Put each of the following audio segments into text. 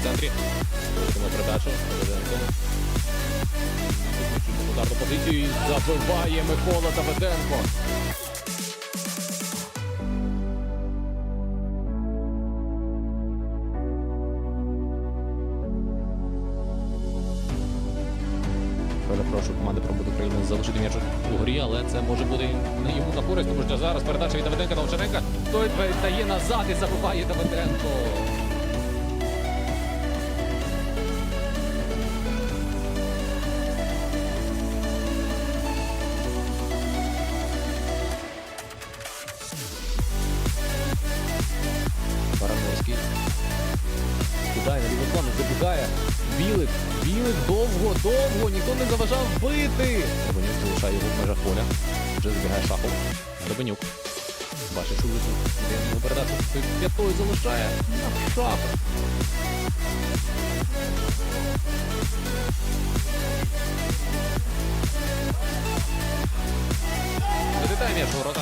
В центрі. Робимо передачу. Ударну позицію і забиває Микола Давиденко. Перепрошую, команди пробуд України залишити м'яч у грі, але це може бути не йому на користь, тому що зараз передача від Давиденка на Овчаренка. Той дає назад і забиває Давиденко. Кидає на лівий забігає. Білик, білик довго, довго, ніхто не заважав бити. Ребенюк залишає його в межах поля. Вже збігає шахов. Ребенюк. Бачить шулику. Йому передачу п'ятою залишає на шахов. Залітає м'яч ворота.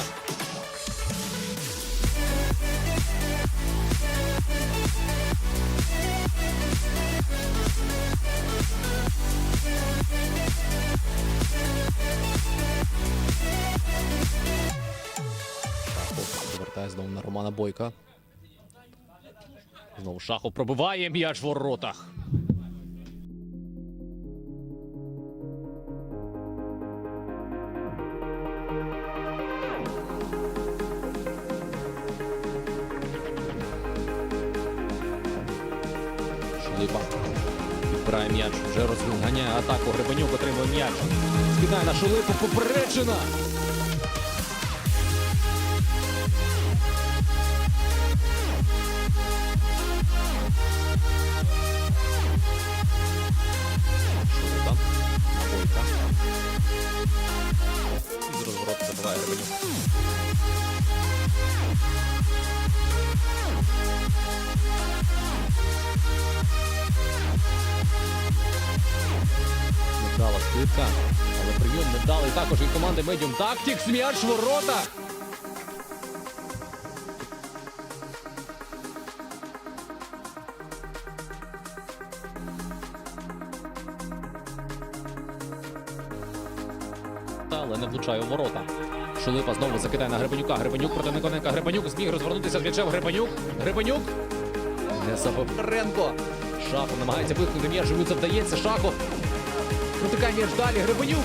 Романа Бойка. Знову Шахов пробиває м'яч в воротах. Шулипа м'яч, вже розганяє атаку. Гребенюк отримує м'яч. Скидає на Шулипу, попереджена. Невдала але прийом не дали також від команди Medium Tactics. М'яч в воротах. Але не влучає у ворота. Шулипа знову закидає на Гребенюка. Гребенюк проти Никоненка. Гребенюк зміг розвернутися з м'ячем. Гребенюк. Гребенюк. Не забив Ренко. Шахов намагається виткнути м'яч. Йому це вдається. Шахов. Протикає м'яч далі. Гребенюк.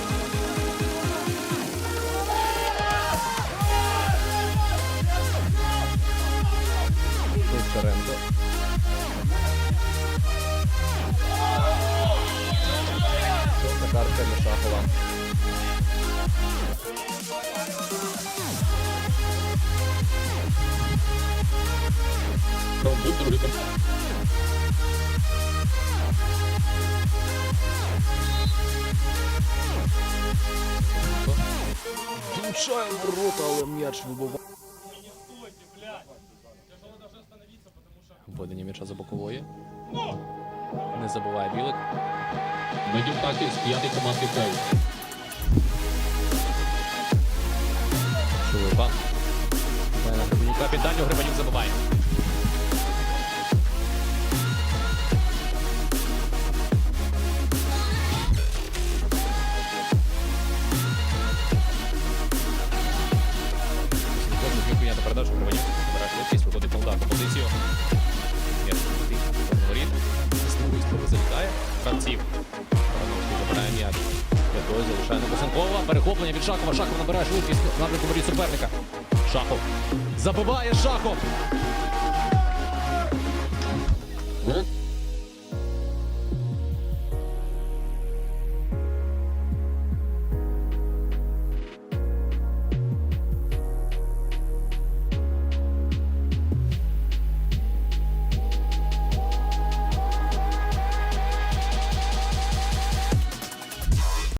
Шевченко. Картка для Влучає в ворота, але м'яч вибиває. Введення м'яча за бокової. Не забуває білик. Медіум Тактикс, п'ятий командний фейл. Шулипа. Має Гребанюк Гребенюка. Залишає. Перехоплення від Шахова. Шахов набирає швидкість напрямку воріт суперника. Шахов. Забиває Шахов.